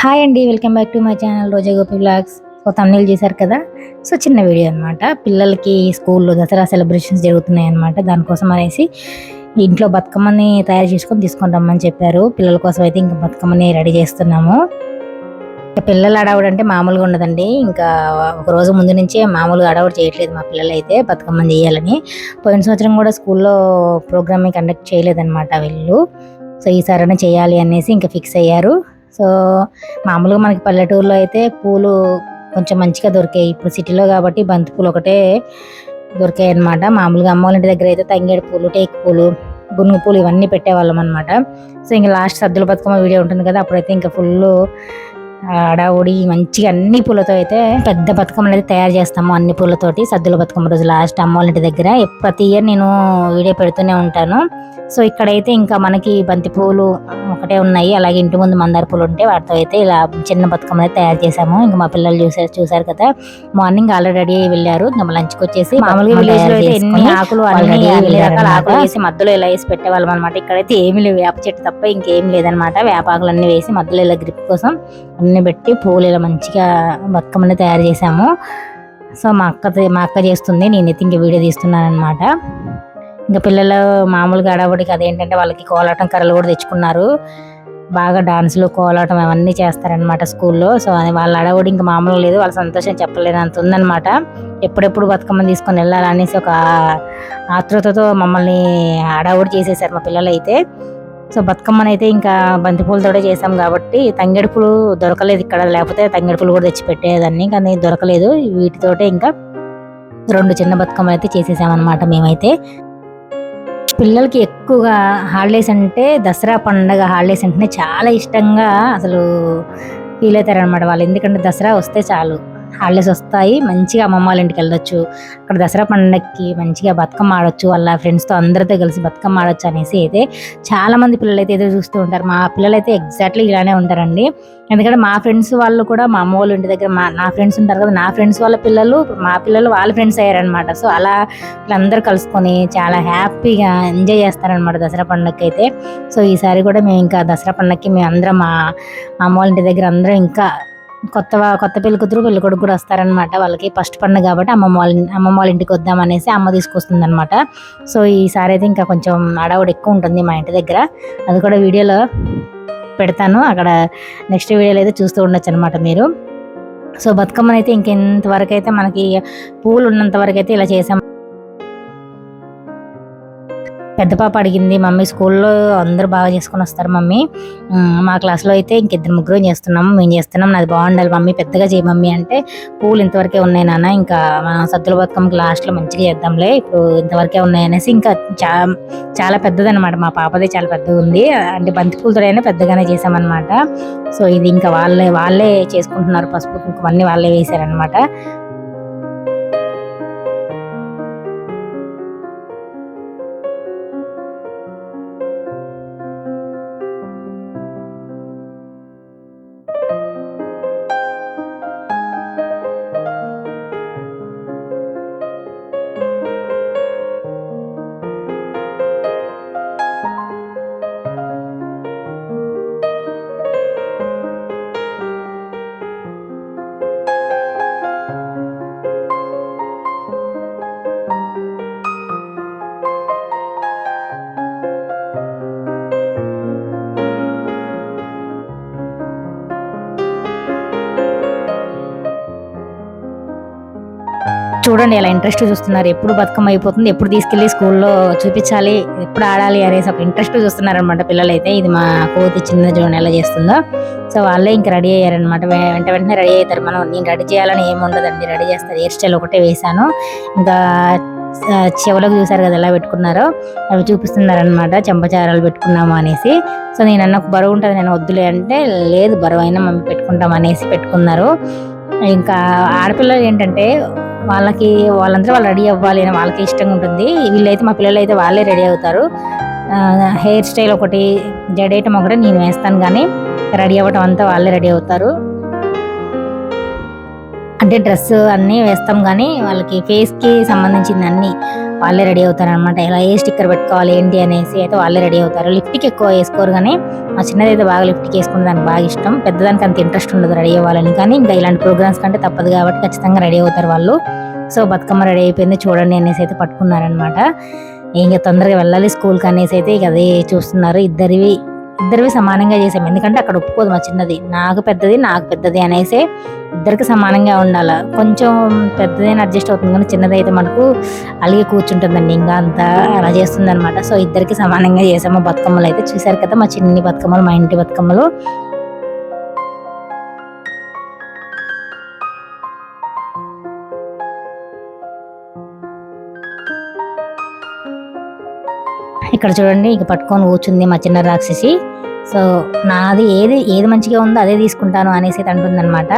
Hi అండి welcome back to my channel Roja Gopi blogs. So తమిళ చేశారు కదా. So చిన్న వీడియో అనమాట పిల్లలకి స్కూల్లో దసరా సెలబ్రేషన్స్ జరుగుతున్నాయి అనమాట దానికోసం అనేసి ఇంట్లో బతుకమ్మని తయారు చేసుకొని తీసుకొని రమ్మని చెప్పారు. పిల్లల కోసం అయితే ఇంకా బతుకమ్మని రెడీ చేస్తున్నాము. ఇంకా పిల్లలు అడవుడు అంటే మామూలుగా ఉండదండి. ఇంకా ఒక రోజు ముందు నుంచే మామూలుగా అడవుడు చేయట్లేదు మా పిల్లలు అయితే బతుకమ్మని చేయాలని. పోయిన సంవత్సరం కూడా స్కూల్లో ప్రోగ్రామ్ కండక్ట్ చేయలేదన్నమాట వీళ్ళు. సో ఈసారైనా చేయాలి అనేసి ఇంకా ఫిక్స్ అయ్యారు. సో మామూలుగా మనకి పల్లెటూరులో అయితే పూలు కొంచెం మంచిగా దొరికాయి. ఇప్పుడు సిటీలో కాబట్టి బంతి పూలు ఒకటే దొరికాయి అనమాట మామూలుగా అమ్మ వాళ్ళ ఇంటి దగ్గర అయితే తంగేడు పూలు టేక్ పూలు గునుగు పూలు ఇవన్నీ పెట్టేవాళ్ళం అనమాట సో ఇంకా లాస్ట్ సద్దుల బతుకమ్మ వీడియో ఉంటుంది కదా అప్పుడైతే ఇంకా ఫుల్ అడావుడి మంచిగా అన్ని పూలతో అయితే పెద్ద బతుకమ్మలు అయితే తయారు చేస్తాము అన్ని పూలతోటి సద్దుల బతుకమ్మ రోజు లాస్ట్ అమ్మ ఇంటి దగ్గర. ప్రతి ఇయర్ నేను వీడియో పెడుతూనే ఉంటాను. సో ఇక్కడైతే ఇంకా మనకి బంతి పూలు ఒకటే ఉన్నాయి. అలాగే ఇంటి ముందు మందార పూలు ఉంటే వాటితో అయితే ఇలా చిన్న బతుకమ్మ అయితే తయారు చేసాము ఇంకా మా పిల్లలు చూసారు చూసారు కదా మార్నింగ్ ఆల్రెడీ రెడీ అయ్యి వెళ్ళారు. ఇంకా లంచ్కి వచ్చేసి మామూలుగా విలేజ్లో అయితే ఎన్ని ఆకులు అన్ని రకాల ఆకులు వేసి మధ్యలో ఇలా వేసి పెట్టేవాళ్ళం అనమాట ఇక్కడైతే ఏమీ లేవు. వేప చెట్టు తప్ప ఇంకేం లేదనమాట వేపాకులు అన్ని వేసి మధ్యలో ఇలా గ్రిప్ కోసం అన్ని పెట్టి పూలు ఇలా మంచిగా బతుకమ్మని తయారు చేసాము సో మా అక్క మా అక్క చేస్తుంది. నేనైతే ఇంక వీడియో తీస్తున్నాను అనమాట ఇంకా పిల్లలు మామూలుగా అడవడికి అదేంటంటే వాళ్ళకి కోలాటం కర్రలు కూడా తెచ్చుకున్నారు. బాగా డాన్సులు కోలాటం అవన్నీ చేస్తారనమాట స్కూల్లో. సో అది వాళ్ళ అడవుడు ఇంకా మామూలు లేదు. వాళ్ళ సంతోషం చెప్పలేదు అంత ఉందన్నమాట. ఎప్పుడెప్పుడు బతుకమ్మని తీసుకొని వెళ్ళాలనేసి ఒక ఆతృతతో మమ్మల్ని అడవుడు చేసేసారు మా పిల్లలు అయితే సో బతుకమ్మనైతే అయితే ఇంకా బంతిపూలతోటే చేసాం కాబట్టి తంగెడుపులు దొరకలేదు ఇక్కడ. లేకపోతే తంగెడుపులు కూడా తెచ్చి పెట్టేదాన్ని కానీ దొరకలేదు. వీటితోటే ఇంకా రెండు చిన్న బతుకమ్మలు అయితే చేసేసామన్నమాట మేమైతే. పిల్లలకి ఎక్కువగా హాలిడేస్ అంటే దసరా పండగ హాలిడేస్ అంటేనే చాలా ఇష్టంగా అసలు ఫీల్ అవుతారనమాట వాళ్ళు. ఎందుకంటే దసరా వస్తే చాలు. హాలిడేస్ వస్తాయి మంచిగా అమ్మమ్మ వాళ్ళ ఇంటికి వెళ్ళొచ్చు అక్కడ దసరా పండగకి మంచిగా బతుకమ్మ ఆడొచ్చు వాళ్ళ ఫ్రెండ్స్తో అందరితో కలిసి బతుకమ్మ ఆడొచ్చు అనేసి అయితే చాలా మంది పిల్లలు అయితే ఎదురు చూస్తూ ఉంటారు. మా పిల్లలు అయితే ఎగ్జాక్ట్లీ ఇలానే ఉంటారండి. ఎందుకంటే మా ఫ్రెండ్స్ వాళ్ళు కూడా మా అమ్మ వాళ్ళ ఇంటి దగ్గర మా నా ఫ్రెండ్స్ ఉంటారు కదా నా ఫ్రెండ్స్ వాళ్ళ పిల్లలు మా పిల్లలు వాళ్ళ ఫ్రెండ్స్ అయ్యారనమాట సో అలా వీళ్ళందరూ కలుసుకొని చాలా హ్యాపీగా ఎంజాయ్ చేస్తారనమాట దసరా పండుగకి అయితే సో ఈసారి కూడా మేము ఇంకా దసరా పండుగకి మేము అందరం మా అమ్మ వాళ్ళ ఇంటి దగ్గర అందరం ఇంకా కొత్త కొత్త పెళ్ళి కూతురు పెళ్ళి కొడుకు కూడా వస్తారనమాట వాళ్ళకి ఫస్ట్ పండుగ కాబట్టి అమ్మమ్మ వాళ్ళ అమ్మమ్మ వాళ్ళ ఇంటికి వద్దాం అనేసి అమ్మ తీసుకొస్తుంది అనమాట సో ఈసారి అయితే ఇంకా కొంచెం అడవుడు ఎక్కువ ఉంటుంది మా ఇంటి దగ్గర. అది కూడా వీడియోలో పెడతాను. అక్కడ నెక్స్ట్ వీడియోలో అయితే చూస్తూ ఉండొచ్చు అనమాట మీరు. సో బతుకమ్మనైతే అయితే ఇంకెంతవరకు అయితే మనకి పూలు ఉన్నంత వరకు అయితే ఇలా చేసాం. పెద్ద పాప అడిగింది మమ్మీ స్కూల్లో అందరూ బాగా చేసుకొని వస్తారు మమ్మీ. మా క్లాస్లో అయితే ఇంకిద్దరు ముగ్గురు చేస్తున్నాము మేము చేస్తున్నాం నాది బాగుండాలి మమ్మీ పెద్దగా చేయి మమ్మీ అంటే పూలు ఇంతవరకే ఉన్నాయి నాన్న. ఇంకా మనం సద్దుల బతుకమ్మకి లాస్ట్లో మంచిగా చేద్దాంలే ఇప్పుడు ఇంతవరకే ఉన్నాయి అనేసి ఇంకా చా చాలా పెద్దదనమాట మా పాపది చాలా పెద్దగా ఉంది అంటే బంతి పూలతోనే పెద్దగానే చేసామన్నమాట సో ఇది ఇంకా వాళ్ళే వాళ్ళే చేసుకుంటున్నారు పసుపు కుంకుమ అన్నీ వాళ్ళే వేశారనమాట చూడండి ఎలా ఇంట్రెస్ట్ చూస్తున్నారు. ఎప్పుడు బతుకమ్మ అయిపోతుంది ఎప్పుడు తీసుకెళ్ళి స్కూల్లో చూపించాలి ఎప్పుడు ఆడాలి అనేసి ఒక ఇంట్రెస్ట్ చూస్తున్నారు అనమాట ఇది మా కోతి చిన్న చూడండి ఎలా చేస్తుందో. సో వాళ్ళే ఇంకా రెడీ అయ్యారనమాట వెంట వెంటనే రెడీ అవుతారు. మనం నేను రెడీ చేయాలని ఏమి ఉండదండి రెడీ చేస్తారు హెయిర్ స్టైల్ ఒకటే వేసాను ఇంకా చెవులకు చూసారు కదా ఎలా పెట్టుకున్నారో. అవి చూపిస్తున్నారనమాట చెంపచారాలు పెట్టుకున్నాము అనేసి. సో నేను అన్న బరువు ఉంటుంది నేను వద్దులే అంటే లేదు బరువు అయినా మమ్మీ పెట్టుకుంటాం అనేసి పెట్టుకున్నారు. ఇంకా ఆడపిల్లలు ఏంటంటే వాళ్ళకి వాళ్ళందరూ వాళ్ళు రెడీ అవ్వాలి అని వాళ్ళకి ఇష్టంగా ఉంటుంది. వీళ్ళైతే మా పిల్లలు అయితే వాళ్ళే రెడీ అవుతారు. హెయిర్ స్టైల్ ఒకటి జడేయటం ఒకటి నేను వేస్తాను కానీ రెడీ అవ్వటం అంతా వాళ్ళే రెడీ అవుతారు. అంటే డ్రెస్ అన్నీ వేస్తాం కానీ వాళ్ళకి ఫేస్కి సంబంధించింది అన్నీ వాళ్ళే రెడీ అవుతారు అనమాట ఎలా ఏ స్టిక్కర్ పెట్టుకోవాలి ఏంటి అనేసి అయితే వాళ్ళే రెడీ అవుతారు. లిఫ్ట్కి ఎక్కువ వేసుకోరు కానీ మా చిన్నది అయితే బాగా లిఫ్ట్కి వేసుకుంటే దానికి బాగా ఇష్టం. పెద్దదానికి అంత ఇంట్రెస్ట్ ఉండదు రెడీ అవ్వాలని కానీ ఇంకా ఇలాంటి ప్రోగ్రామ్స్ కంటే తప్పదు కాబట్టి ఖచ్చితంగా రెడీ అవుతారు వాళ్ళు. సో బతుకమ్మ రెడీ అయిపోయింది చూడండి అనేసి అయితే పట్టుకున్నారనమాట ఇంకా తొందరగా వెళ్ళాలి స్కూల్కి అనేసి అయితే ఇక అదే చూస్తున్నారు. ఇద్దరివి ఇద్దరివి సమానంగా చేసాం. ఎందుకంటే అక్కడ ఒప్పుకోదు మా చిన్నది. నాకు పెద్దది నాకు పెద్దది అనేసి ఇద్దరికి సమానంగా ఉండాలి. కొంచెం పెద్దది అడ్జస్ట్ అవుతుంది కానీ చిన్నది అయితే మనకు అలాగే కూర్చుంటుందండి. ఇంకా అంతా అలా చేస్తుంది అనమాట సో ఇద్దరికి సమానంగా చేసాము బతుకమ్మలు అయితే చూసారు కదా మా చిన్ని బతుకమ్మలు మా ఇంటి బతుకమ్మలు. ఇక్కడ చూడండి ఇక పట్టుకొని కూర్చుంది మా చిన్న రాక్షసి. సో నాది ఏది ఏది మంచిగా ఉందో అదే తీసుకుంటాను అనేసి అయితే అంటుందన్నమాట.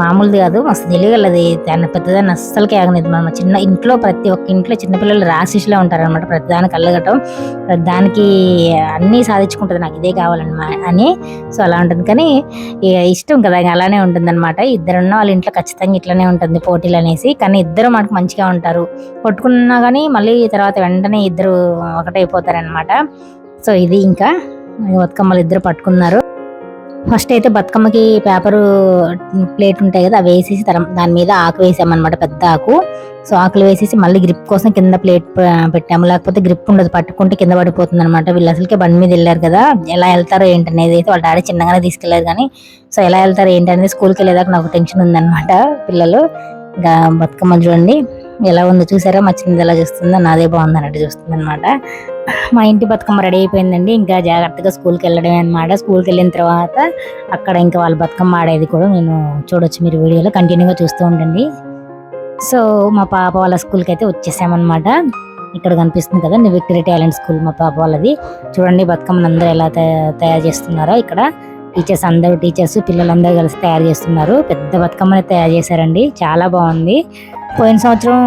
మామూలుది కాదు మస్తు తెలియగలది. దాన్ని పెద్దదాన్ని అస్సలకి ఆగలేదు మన చిన్న ఇంట్లో ప్రతి ఒక్క ఇంట్లో చిన్నపిల్లలు రాశిష్లో ఉంటారనమాట ప్రతిదానికి అల్లగటం దానికి అన్నీ సాధించుకుంటుంది నాకు ఇదే కావాలన్నమా అని. సో అలా ఉంటుంది. కానీ ఇష్టం కదా అలానే ఉంటుంది అనమాట ఇద్దరున్న వాళ్ళ ఇంట్లో ఖచ్చితంగా ఇట్లానే ఉంటుంది పోటీలు అనేసి. కానీ ఇద్దరు మనకు మంచిగా ఉంటారు. కొట్టుకున్నా కానీ మళ్ళీ తర్వాత వెంటనే ఇద్దరు ఒకటైపోతారనమాట సో ఇది ఇంకా బతుకమ్మలు ఇద్దరు పట్టుకున్నారు. ఫస్ట్ అయితే బతుకమ్మకి పేపరు ప్లేట్ ఉంటాయి కదా అవి వేసేసి దాని మీద ఆకు వేసామన్నమాట పెద్ద ఆకు. సో ఆకులు వేసేసి మళ్ళీ గ్రిప్ కోసం కింద ప్లేట్ పెట్టాము. లేకపోతే గ్రిప్ ఉండదు పట్టుకుంటే కింద పడిపోతుంది అనమాట వీళ్ళు అసలుకే బండి మీద వెళ్ళారు కదా ఎలా వెళ్తారో ఏంటి అనేది అయితే వాళ్ళ డాడీ చిన్నగానే తీసుకెళ్ళారు కానీ సో ఎలా వెళ్తారో ఏంటి అనేది స్కూల్కి వెళ్ళేదాకా నాకు టెన్షన్ ఉందన్నమాట పిల్లలు. ఇంకా బతుకమ్మ చూడండి. ఎలా ఉందో చూసారా? మా చిన్నది ఎలా చూస్తుందో నాదే బాగుంది అన్నట్టు చూస్తుంది అనమాట మా ఇంటి బతుకమ్మ రెడీ అయిపోయిందండి. ఇంకా జాగ్రత్తగా స్కూల్కి వెళ్ళడమే అనమాట స్కూల్కి వెళ్ళిన తర్వాత అక్కడ ఇంకా వాళ్ళ బతుకమ్మ ఆడేది కూడా నేను చూడొచ్చు మీరు వీడియోలో. కంటిన్యూగా చూస్తూ ఉండండి. సో మా పాప వాళ్ళ స్కూల్కి అయితే వచ్చేసామన్నమాట. ఇక్కడ కనిపిస్తుంది కదా విక్టరీ టాలెంట్ స్కూల్ మా పాప వాళ్ళది. చూడండి బతుకమ్మను అందరూ ఎలా తయారు చేస్తున్నారో ఇక్కడ. టీచర్స్ అందరూ టీచర్స్ పిల్లలందరూ కలిసి తయారు చేస్తున్నారు. పెద్ద బతుకమ్మని తయారు చేశారండి. చాలా బాగుంది. పోయిన సంవత్సరం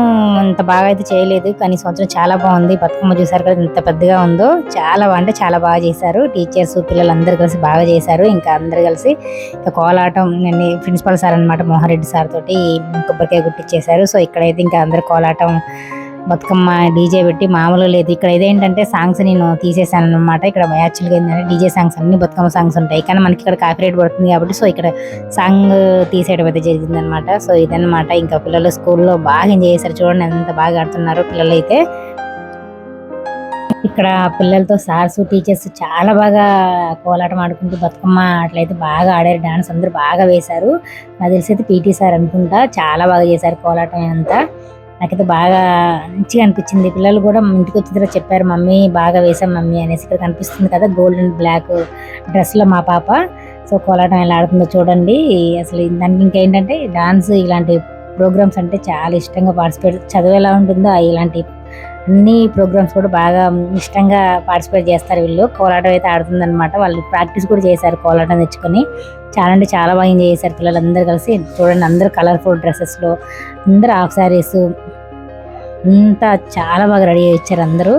అంత బాగా అయితే చేయలేదు కానీ ఈ సంవత్సరం చాలా బాగుంది. బతుకమ్మ చూసారు కదా ఎంత పెద్దగా ఉందో. చాలా అంటే చాలా బాగా చేశారు. టీచర్స్ పిల్లలందరూ కలిసి బాగా చేశారు. ఇంకా అందరు కలిసి ఇంకా కోలాటం నేను ప్రిన్సిపల్ సార్ అనమాట మోహన్ రెడ్డి సార్ తోటి కొబ్బరికాయ గుట్టించేశారు సో ఇక్కడైతే ఇంకా అందరు కోలాటం బతుకమ్మ డీజే పెట్టి మామూలు లేదు. ఇక్కడ ఇదేంటంటే సాంగ్స్ నేను తీసేసాను అనమాట ఇక్కడ యాక్చువల్గా ఏంటంటే డీజే సాంగ్స్ అన్ని బతుకమ్మ సాంగ్స్ ఉంటాయి. కానీ మనకి ఇక్కడ కాపీరేట్ పడుతుంది కాబట్టి సో ఇక్కడ సాంగ్ తీసేయడం అయితే జరిగిందనమాట సో ఇదనమాట ఇంకా పిల్లలు స్కూల్లో బాగా ఎంజాయ్ చేశారు. చూడండి ఎంత బాగా ఆడుతున్నారు పిల్లలు అయితే. ఇక్కడ పిల్లలతో సార్స్ టీచర్స్ చాలా బాగా కోలాటం ఆడుకుంటూ బతుకమ్మ అట్లయితే బాగా ఆడారు. డాన్స్ అందరూ బాగా వేశారు. నాకు తెలిసి అయితే పీటీ సార్ అనుకుంటా చాలా బాగా చేశారు కోలాటం అంతా. నాకైతే బాగా మంచిగా అనిపించింది. పిల్లలు కూడా ఇంటికి వచ్చిన తర్వాత చెప్పారు మమ్మీ బాగా వేసాం మమ్మీ అనేసి. ఇక్కడ కనిపిస్తుంది కదా గోల్డ్ అండ్ బ్లాక్ డ్రెస్లో మా పాప. సో కోలాటం ఎలా ఆడుతుందో చూడండి. అసలు దానికి ఇంకేంటంటే డాన్స్ ఇలాంటి ప్రోగ్రామ్స్ అంటే చాలా ఇష్టంగా పార్టిసిపేట్ చదువు ఎలా ఉంటుందో ఇలాంటి అన్ని ప్రోగ్రామ్స్ కూడా బాగా ఇష్టంగా పార్టిసిపేట్ చేస్తారు వీళ్ళు. కోలాటం అయితే ఆడుతుందన్నమాట. వాళ్ళు ప్రాక్టీస్ కూడా చేశారు కోలాటం తెచ్చుకొని. చాలా అంటే చాలా బాగా ఎంజాయ్ చేశారు పిల్లలందరూ కలిసి. చూడండి అందరూ కలర్ఫుల్ డ్రెస్సెస్లో అందరూ హాఫ్ శారీస్ అంతా చాలా బాగా రెడీ అయ్యి అందరూ.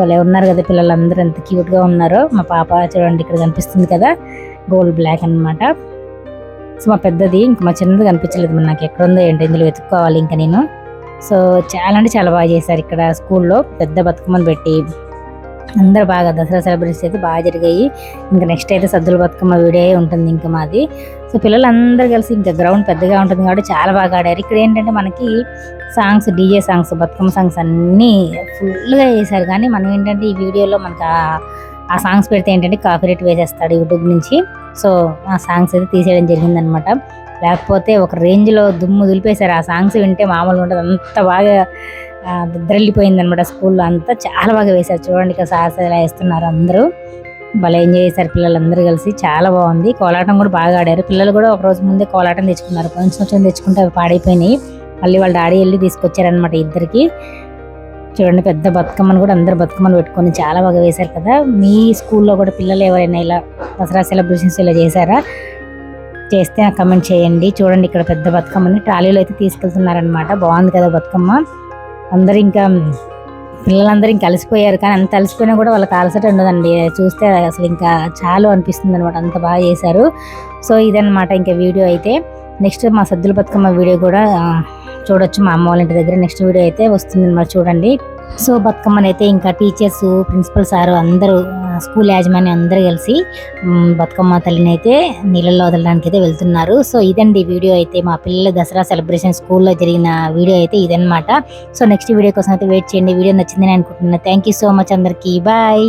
భలే ఉన్నారు కదా పిల్లలందరూ ఎంత క్యూట్గా ఉన్నారో. మా పాప చూడండి ఇక్కడ కనిపిస్తుంది కదా గోల్డ్ బ్లాక్ అన్నమాట. సో మా పెద్దది ఇంకా మా చిన్నది కనిపించలేదు మరి నాకు ఎక్కడుందో ఏంటో ఇందులో వెతుక్కోవాలి ఇంకా నేను. సో చాలా అంటే చాలా బాగా చేశారు ఇక్కడ స్కూల్లో పెద్ద బతుకమ్మను పెట్టి. అందరూ బాగా దసరా సెలబ్రేషన్స్ అయితే బాగా జరిగాయి. ఇంకా నెక్స్ట్ అయితే సద్దుల బతుకమ్మ వీడియో ఉంటుంది ఇంకా మాది. సో పిల్లలందరూ కలిసి ఇంకా గ్రౌండ్ పెద్దగా ఉంటుంది కాబట్టి చాలా బాగా ఆడారు. ఇక్కడ ఏంటంటే మనకి songs DJ songs Bathukamma songs అన్నీ ఫుల్గా వేశారు. కానీ మనం ఏంటంటే ఈ వీడియోలో మనకు ఆ- సాంగ్స్ పెడితే ఏంటంటే కాపీరేట్ వేసేస్తాడు యూట్యూబ్ నుంచి. సో ఆ సాంగ్స్ అయితే తీసేయడం జరిగిందనమాట. లేకపోతే ఒక రేంజ్లో దుమ్ము దులిపేశారు. ఆ సాంగ్స్ వింటే మామూలుగా ఉంటుంది. అంత బాగా దద్దరిల్లిపోయింది అనమాట స్కూల్లో అంతా. చాలా బాగా వేశారు. చూడండి ఇక సాహస వేస్తున్నారు అందరూ. భలే ఎంజాయ్ చేశారు పిల్లలందరూ కలిసి. చాలా బాగుంది. కోలాటం కూడా బాగా ఆడారు. పిల్లలు కూడా ఒక రోజు ముందే కోలాటం తెచ్చుకున్నారు. కొంచెం కొంచెం తెచ్చుకుంటే అవి పాడైపోయినాయి. మళ్ళీ వాళ్ళ డాడీ వెళ్ళి తీసుకొచ్చారనమాట ఇద్దరికి. చూడండి పెద్ద బతుకమ్మను కూడా అందరు బతుకమ్మను పెట్టుకొని చాలా బాగా వేశారు కదా. మీ స్కూల్లో కూడా పిల్లలు ఎవరైనా ఇలా దసరా సెలబ్రేషన్స్ ఇలా చేశారా? చేస్తే నాకు కమెంట్ చేయండి. చూడండి ఇక్కడ పెద్ద బతుకమ్మని ట్రాలీలో అయితే తీసుకెళ్తున్నారనమాట బాగుంది కదా బతుకమ్మ. అందరు ఇంకా పిల్లలందరూ ఇంకా అలసిపోయారు. కానీ అంత అలసిపోయినా కూడా వాళ్ళకి అలసట ఉండదండి. చూస్తే అసలు ఇంకా చాలు అనిపిస్తుంది అనమాట అంత బాగా చేశారు. సో ఇదన్నమాట ఇంకా వీడియో అయితే. నెక్స్ట్ మా సద్దుల బతుకమ్మ వీడియో కూడా చూడొచ్చు మా అమ్మ వాళ్ళ ఇంటి దగ్గర. నెక్స్ట్ వీడియో అయితే వస్తుంది అనమాట చూడండి. సో బతుకమ్మని అయితే ఇంకా టీచర్స్ ప్రిన్సిపల్ సార్ అందరూ స్కూల్ యాజమాన్యం అందరూ కలిసి బతుకమ్మ తల్లిని అయితే నీళ్ళల్లో వదలడానికి అయితే వెళ్తున్నారు. సో ఇదండి వీడియో అయితే మా పిల్లల దసరా సెలబ్రేషన్ స్కూల్లో జరిగిన వీడియో అయితే ఇదన్నమాట. సో నెక్స్ట్ వీడియో కోసం అయితే వెయిట్ చేయండి. వీడియో నచ్చిందని అనుకుంటున్నాను థ్యాంక్ యూ సో మచ్ అందరికీ. బాయ్